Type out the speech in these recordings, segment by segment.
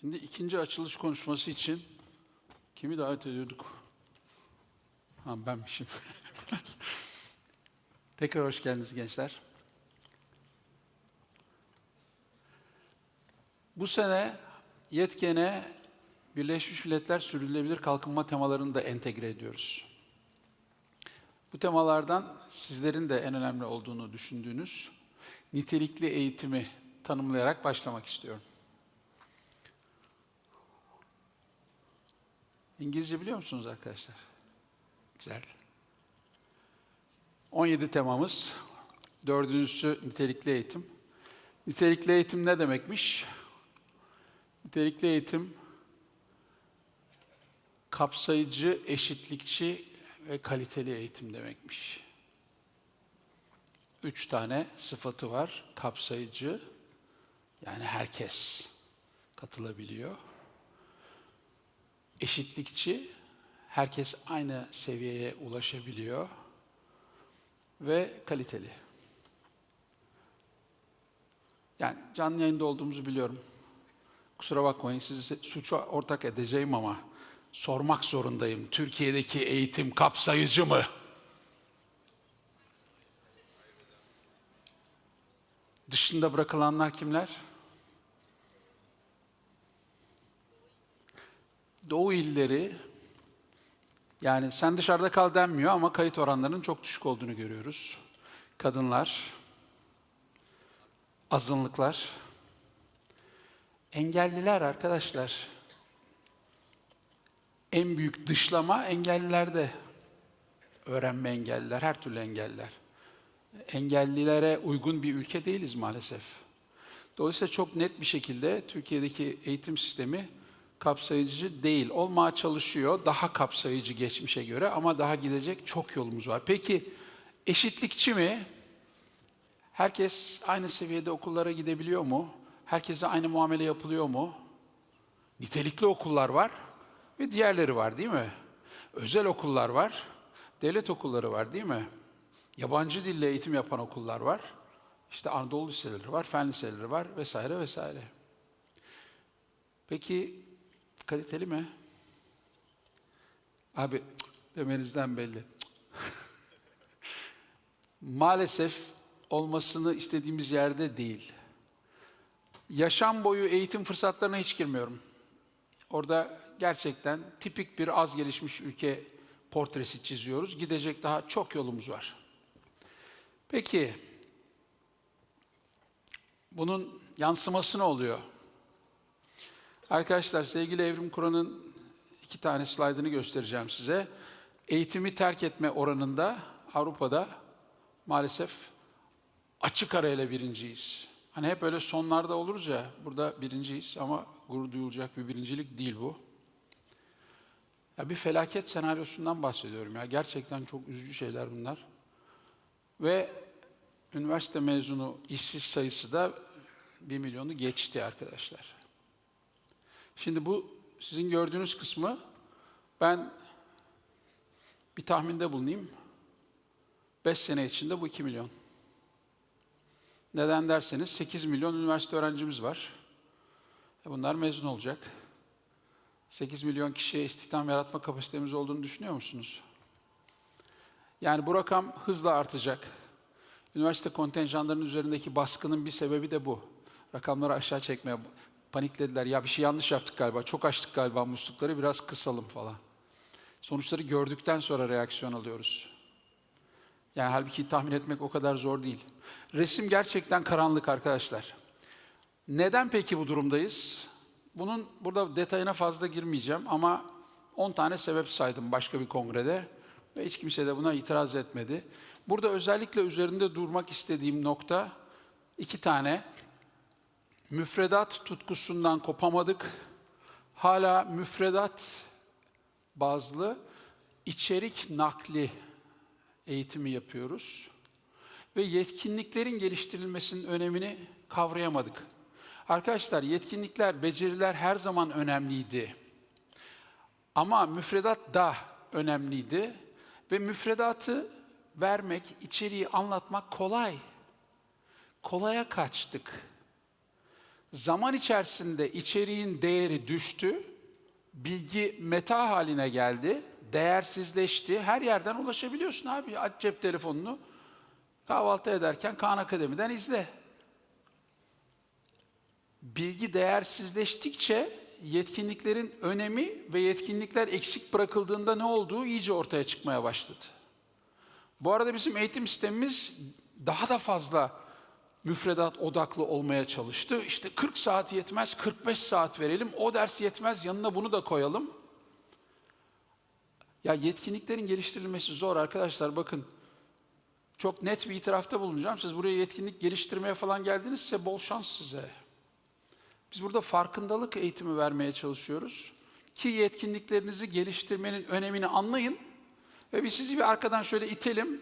Şimdi ikinci açılış konuşması için kimi davet ediyorduk? Ha benmişim. Tekrar hoş geldiniz gençler. Bu sene yetkene Birleşmiş Milletler Sürdürülebilir Kalkınma temalarını da entegre ediyoruz. Bu temalardan sizlerin de en önemli olduğunu düşündüğünüz nitelikli eğitimi tanımlayarak başlamak istiyorum. İngilizce biliyor musunuz arkadaşlar? Güzel. 17 temamız. Dördüncüsü nitelikli eğitim. Nitelikli eğitim ne demekmiş? Nitelikli eğitim kapsayıcı, eşitlikçi ve kaliteli eğitim demekmiş. Üç tane sıfatı var. Kapsayıcı, yani herkes katılabiliyor. Eşitlikçi, herkes aynı seviyeye ulaşabiliyor. Ve kaliteli. Yani canlı yayında olduğumuzu biliyorum. Kusura bakmayın sizi suça ortak edeceğim ama sormak zorundayım. Türkiye'deki eğitim kapsayıcı mı? Dışında bırakılanlar kimler? Doğu illeri yani sen dışarıda kal denmiyor ama kayıt oranlarının çok düşük olduğunu görüyoruz. Kadınlar, azınlıklar, engelliler arkadaşlar. En büyük dışlama engellilerde. Öğrenme engelliler, her türlü engelliler. Engellilere uygun bir ülke değiliz maalesef. Dolayısıyla çok net bir şekilde Türkiye'deki eğitim sistemi kapsayıcı değil. Olmaya çalışıyor, daha kapsayıcı geçmişe göre ama daha gidecek çok yolumuz var. Peki eşitlikçi mi? Herkes aynı seviyede okullara gidebiliyor mu? Herkese aynı muamele yapılıyor mu? Nitelikli okullar var ve diğerleri var değil mi? Özel okullar var, devlet okulları var değil mi? Yabancı dille eğitim yapan okullar var. İşte Anadolu liseleri var, fen liseleri var vesaire vesaire. Peki kaliteli mi? Abi demenizden belli. Maalesef olmasını istediğimiz yerde değil. Yaşam boyu eğitim fırsatlarına hiç girmiyorum. Orada gerçekten tipik bir az gelişmiş ülke portresi çiziyoruz. Gidecek daha çok yolumuz var. Peki, bunun yansıması ne oluyor? Arkadaşlar sevgili Evrim Kur'an'ın iki tane slaydını göstereceğim size. Eğitimi terk etme oranında Avrupa'da maalesef açık arayla birinciyiz. Hani hep öyle sonlarda oluruz ya, burada birinciyiz ama gurur duyulacak bir birincilik değil bu. Ya bir felaket senaryosundan bahsediyorum ya. Gerçekten çok üzücü şeyler bunlar. Ve üniversite mezunu işsiz sayısı da bir milyonu geçti arkadaşlar. Şimdi bu sizin gördüğünüz kısmı ben bir tahminde bulunayım. 5 sene içinde bu 2 milyon. Neden derseniz 8 milyon üniversite öğrencimiz var. E bunlar mezun olacak. 8 milyon kişiye istihdam yaratma kapasitemiz olduğunu düşünüyor musunuz? Yani bu rakam hızla artacak. Üniversite kontenjanlarının üzerindeki baskının bir sebebi de bu. Rakamları aşağı çekmeye paniklediler. Ya bir şey yanlış yaptık galiba, çok açtık galiba muslukları, biraz kısalım falan. Sonuçları gördükten sonra reaksiyon alıyoruz. Yani halbuki tahmin etmek o kadar zor değil. Resim gerçekten karanlık arkadaşlar. Neden peki bu durumdayız? Bunun burada detayına fazla girmeyeceğim ama 10 tane sebep saydım başka bir kongrede ve hiç kimse de buna itiraz etmedi. Burada özellikle üzerinde durmak istediğim nokta iki tane. Müfredat tutkusundan kopamadık. Hala müfredat bazlı içerik nakli eğitimi yapıyoruz ve yetkinliklerin geliştirilmesinin önemini kavrayamadık. Arkadaşlar yetkinlikler, beceriler her zaman önemliydi. Ama müfredat da önemliydi ve müfredatı vermek, içeriği anlatmak kolay. Kolaya kaçtık. Zaman içerisinde içeriğin değeri düştü, bilgi meta haline geldi, değersizleşti. Her yerden ulaşabiliyorsun abi. Aç cep telefonunu, kahvaltı ederken Kaan Akademi'den izle. Bilgi değersizleştikçe yetkinliklerin önemi ve yetkinlikler eksik bırakıldığında ne olduğu iyice ortaya çıkmaya başladı. Bu arada bizim eğitim sistemimiz daha da fazla müfredat odaklı olmaya çalıştı. İşte 40 saat yetmez, 45 saat verelim. O ders yetmez, yanına bunu da koyalım. Ya yetkinliklerin geliştirilmesi zor arkadaşlar. Bakın çok net bir itirafta bulunacağım. Siz buraya yetkinlik geliştirmeye falan geldinizse bol şans size. Biz burada farkındalık eğitimi vermeye çalışıyoruz. Ki yetkinliklerinizi geliştirmenin önemini anlayın. Ve biz sizi bir arkadan şöyle itelim.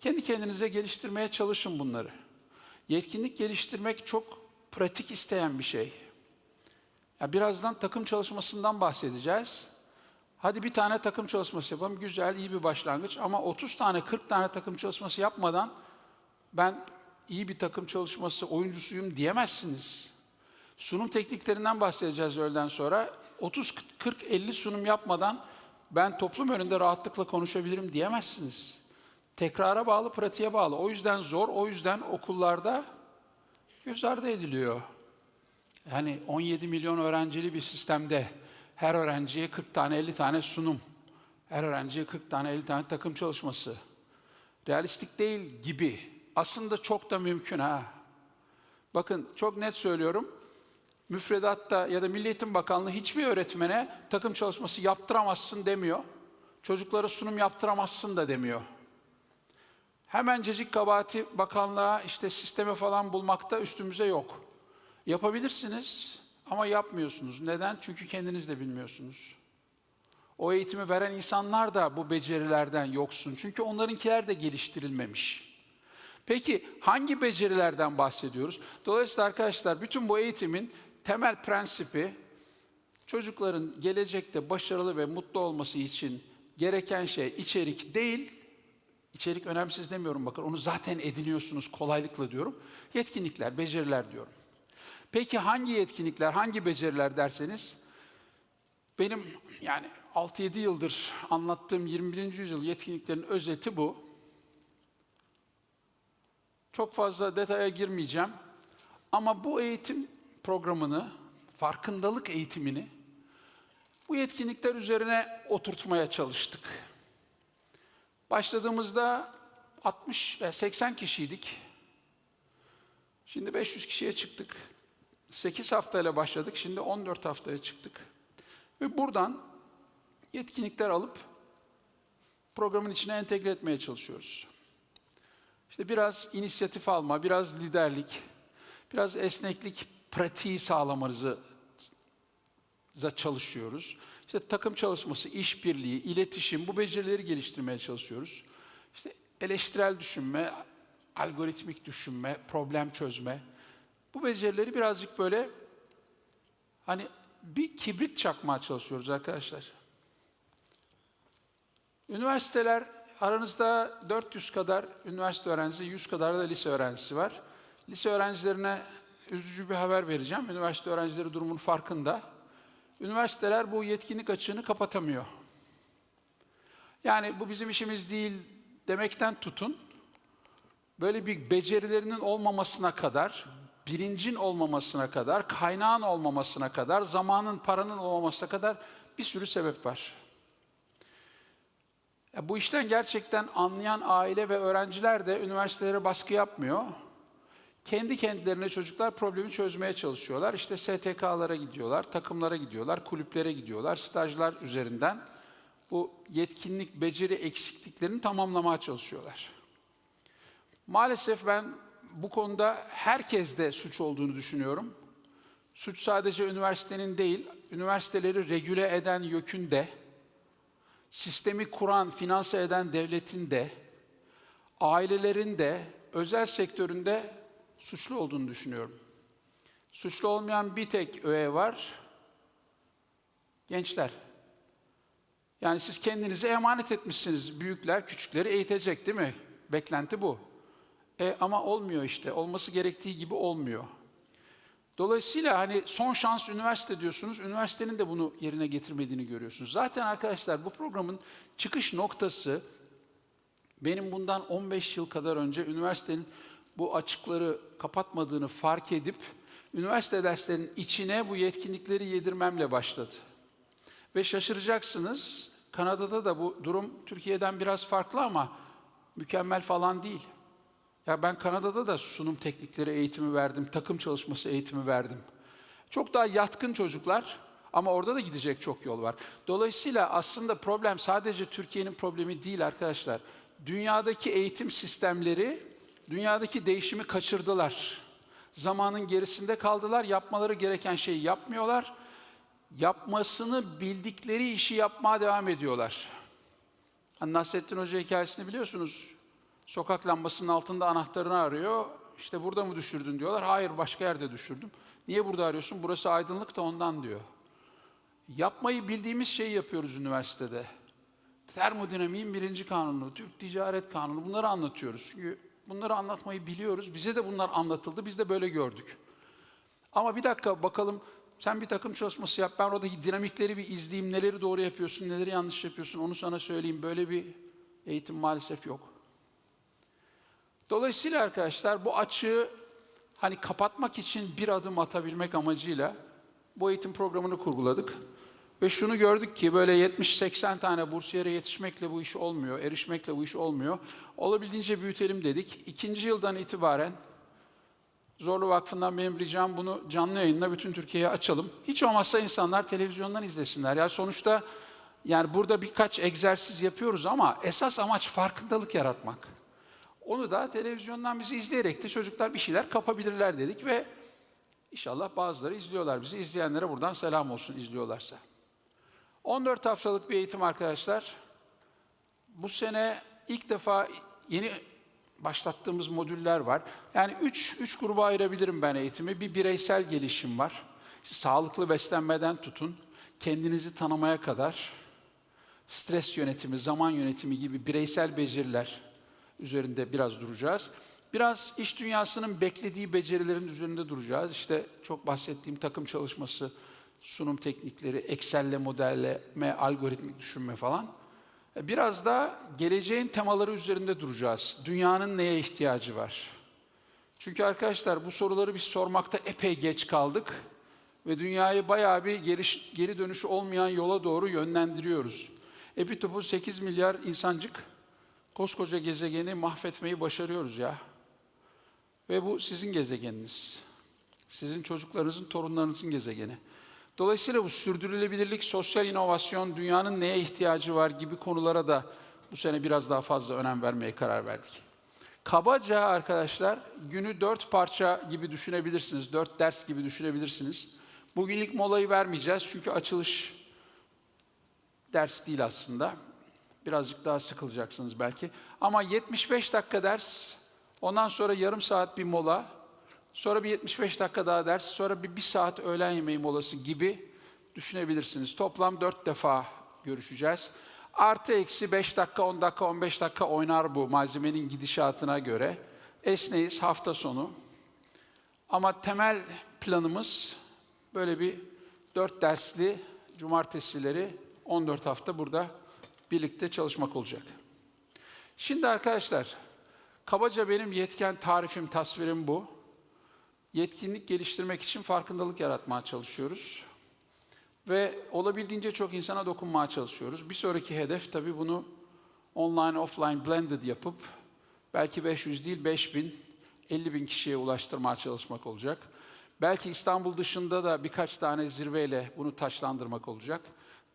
Kendi kendinize geliştirmeye çalışın bunları. Yetkinlik geliştirmek çok pratik isteyen bir şey. Ya birazdan takım çalışmasından bahsedeceğiz. Hadi bir tane takım çalışması yapalım. Güzel, iyi bir başlangıç. Ama 30 tane, 40 tane takım çalışması yapmadan ben iyi bir takım çalışması oyuncusuyum diyemezsiniz. Sunum tekniklerinden bahsedeceğiz öğleden sonra. 30, 40, 50 sunum yapmadan ben toplum önünde rahatlıkla konuşabilirim diyemezsiniz. Tekrara bağlı, pratiğe bağlı. O yüzden zor, o yüzden okullarda göz ardı ediliyor. Yani 17 milyon öğrencili bir sistemde her öğrenciye 40 tane 50 tane sunum, her öğrenciye 40 tane 50 tane takım çalışması. Realistik değil gibi. Aslında çok da mümkün ha. Bakın çok net söylüyorum. Müfredatta ya da Milli Eğitim Bakanlığı hiçbir öğretmene takım çalışması yaptıramazsın demiyor. Çocuklara sunum yaptıramazsın da demiyor. Hemencecik kabahati bakanlığa işte sisteme falan bulmakta üstümüze yok. Yapabilirsiniz ama yapmıyorsunuz. Neden? Çünkü kendiniz de bilmiyorsunuz. O eğitimi veren insanlar da bu becerilerden yoksun. Çünkü onlarınkiler de geliştirilmemiş. Peki hangi becerilerden bahsediyoruz? Dolayısıyla arkadaşlar bütün bu eğitimin temel prensibi çocukların gelecekte başarılı ve mutlu olması için gereken şey içerik değil, İçerik önemsiz demiyorum bakın. Onu zaten ediniyorsunuz kolaylıkla diyorum. Yetkinlikler, beceriler diyorum. Peki hangi yetkinlikler, hangi beceriler derseniz benim yani 6-7 yıldır anlattığım 21. yüzyıl yetkinliklerin özeti bu. Çok fazla detaya girmeyeceğim. Ama bu eğitim programını, farkındalık eğitimini bu yetkinlikler üzerine oturtmaya çalıştık. Başladığımızda 60 ve 80 kişiydik. Şimdi 500 kişiye çıktık. 8 haftayla başladık. Şimdi 14 haftaya çıktık. Ve buradan yetkinlikler alıp programın içine entegre etmeye çalışıyoruz. İşte biraz inisiyatif alma, biraz liderlik, biraz esneklik pratiği sağlamanızı çalışıyoruz. İşte takım çalışması, işbirliği, iletişim bu becerileri geliştirmeye çalışıyoruz. İşte eleştirel düşünme, algoritmik düşünme, problem çözme. Bu becerileri birazcık böyle hani bir kibrit çakmaya çalışıyoruz arkadaşlar. Üniversiteler aranızda 400 kadar üniversite öğrencisi, 100 kadar da lise öğrencisi var. Lise öğrencilerine üzücü bir haber vereceğim. Üniversite öğrencileri durumun farkında üniversiteler bu yetkinlik açığını kapatamıyor. Yani bu bizim işimiz değil demekten tutun, böyle bir becerilerinin olmamasına kadar, bilincin olmamasına kadar, kaynağın olmamasına kadar, zamanın, paranın olmamasına kadar bir sürü sebep var. Ya bu işten gerçekten anlayan aile ve öğrenciler de üniversitelere baskı yapmıyor kendi kendilerine çocuklar problemi çözmeye çalışıyorlar. İşte STK'lara gidiyorlar, takımlara gidiyorlar, kulüplere gidiyorlar, stajlar üzerinden bu yetkinlik, beceri eksikliklerini tamamlamaya çalışıyorlar. Maalesef ben bu konuda herkeste suç olduğunu düşünüyorum. Suç sadece üniversitenin değil, üniversiteleri regüle eden YÖK'ün de, sistemi kuran, finanse eden devletin de, ailelerin de, özel sektöründe suçlu olduğunu düşünüyorum. Suçlu olmayan bir tek öğe var. Gençler. Yani siz kendinizi emanet etmişsiniz. Büyükler küçükleri eğitecek değil mi? Beklenti bu. E, ama olmuyor işte. Olması gerektiği gibi olmuyor. Dolayısıyla hani son şans üniversite diyorsunuz, üniversitenin de bunu yerine getirmediğini görüyorsunuz. Zaten arkadaşlar bu programın çıkış noktası benim bundan 15 yıl kadar önce üniversitenin bu açıkları kapatmadığını fark edip üniversite derslerinin içine bu yetkinlikleri yedirmemle başladı. Ve şaşıracaksınız, Kanada'da da bu durum Türkiye'den biraz farklı ama mükemmel falan değil. Ya ben Kanada'da da sunum teknikleri eğitimi verdim, takım çalışması eğitimi verdim. Çok daha yatkın çocuklar ama orada da gidecek çok yol var. Dolayısıyla aslında problem sadece Türkiye'nin problemi değil arkadaşlar. Dünyadaki eğitim sistemleri dünyadaki değişimi kaçırdılar. Zamanın gerisinde kaldılar, yapmaları gereken şeyi yapmıyorlar. Yapmasını bildikleri işi yapmaya devam ediyorlar. Hani Nasrettin Hoca hikayesini biliyorsunuz. Sokak lambasının altında anahtarını arıyor. İşte burada mı düşürdün diyorlar. Hayır başka yerde düşürdüm. Niye burada arıyorsun? Burası aydınlık da ondan diyor. Yapmayı bildiğimiz şeyi yapıyoruz üniversitede. Termodinamiğin birinci kanunu, Türk Ticaret Kanunu bunları anlatıyoruz. Çünkü bunları anlatmayı biliyoruz. Bize de bunlar anlatıldı. Biz de böyle gördük. Ama bir dakika bakalım sen bir takım çalışması yap. Ben oradaki dinamikleri bir izleyeyim. Neleri doğru yapıyorsun, neleri yanlış yapıyorsun onu sana söyleyeyim. Böyle bir eğitim maalesef yok. Dolayısıyla arkadaşlar bu açığı hani kapatmak için bir adım atabilmek amacıyla bu eğitim programını kurguladık. Ve şunu gördük ki böyle 70-80 tane bursiyere yetişmekle bu iş olmuyor, erişmekle bu iş olmuyor. Olabildiğince büyütelim dedik. İkinci yıldan itibaren Zorlu Vakfı'ndan benim ricam bunu canlı yayınla bütün Türkiye'ye açalım. Hiç olmazsa insanlar televizyondan izlesinler. Yani sonuçta yani burada birkaç egzersiz yapıyoruz ama esas amaç farkındalık yaratmak. Onu da televizyondan bizi izleyerek de çocuklar bir şeyler kapabilirler dedik ve inşallah bazıları izliyorlar bizi. İzleyenlere buradan selam olsun izliyorlarsa. 14 haftalık bir eğitim arkadaşlar. Bu sene ilk defa yeni başlattığımız modüller var. Yani üç, üç gruba ayırabilirim ben eğitimi. Bir bireysel gelişim var. İşte sağlıklı beslenmeden tutun, kendinizi tanımaya kadar, stres yönetimi, zaman yönetimi gibi bireysel beceriler üzerinde biraz duracağız. Biraz iş dünyasının beklediği becerilerin üzerinde duracağız. İşte çok bahsettiğim takım çalışması, sunum teknikleri, Excel'le modelleme, algoritmik düşünme falan. Biraz da geleceğin temaları üzerinde duracağız. Dünyanın neye ihtiyacı var? Çünkü arkadaşlar bu soruları biz sormakta epey geç kaldık ve dünyayı bayağı bir geri, geri dönüşü olmayan yola doğru yönlendiriyoruz. Epitop'u 8 milyar insancık koskoca gezegeni mahvetmeyi başarıyoruz ya. Ve bu sizin gezegeniniz. Sizin çocuklarınızın, torunlarınızın gezegeni. Dolayısıyla bu sürdürülebilirlik, sosyal inovasyon, dünyanın neye ihtiyacı var gibi konulara da bu sene biraz daha fazla önem vermeye karar verdik. Kabaca arkadaşlar günü dört parça gibi düşünebilirsiniz, dört ders gibi düşünebilirsiniz. Bugün ilk molayı vermeyeceğiz çünkü açılış ders değil aslında. Birazcık daha sıkılacaksınız belki. Ama 75 dakika ders, ondan sonra yarım saat bir mola, sonra bir 75 dakika daha ders, sonra bir bir saat öğlen yemeği molası gibi düşünebilirsiniz. Toplam 4 defa görüşeceğiz. Artı eksi 5 dakika, 10 dakika, 15 dakika oynar bu malzemenin gidişatına göre. Esneyiz hafta sonu. Ama temel planımız böyle bir 4 dersli cumartesileri 14 hafta burada birlikte çalışmak olacak. Şimdi arkadaşlar, kabaca benim yetken tarifim, tasvirim bu. Yetkinlik geliştirmek için farkındalık yaratmaya çalışıyoruz. Ve olabildiğince çok insana dokunmaya çalışıyoruz. Bir sonraki hedef tabii bunu online, offline, blended yapıp belki 500 değil 5000, 50 bin kişiye ulaştırmaya çalışmak olacak. Belki İstanbul dışında da birkaç tane zirveyle bunu taçlandırmak olacak.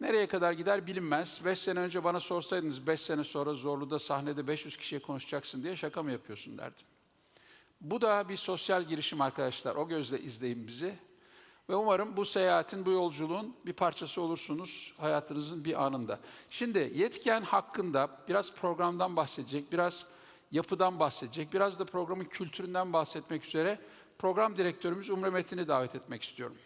Nereye kadar gider bilinmez. 5 sene önce bana sorsaydınız 5 sene sonra Zorlu'da sahnede 500 kişiye konuşacaksın diye şaka mı yapıyorsun derdim. Bu da bir sosyal girişim arkadaşlar. O gözle izleyin bizi. Ve umarım bu seyahatin, bu yolculuğun bir parçası olursunuz hayatınızın bir anında. Şimdi yetken hakkında biraz programdan bahsedecek, biraz yapıdan bahsedecek, biraz da programın kültüründen bahsetmek üzere program direktörümüz Umre Metin'i davet etmek istiyorum.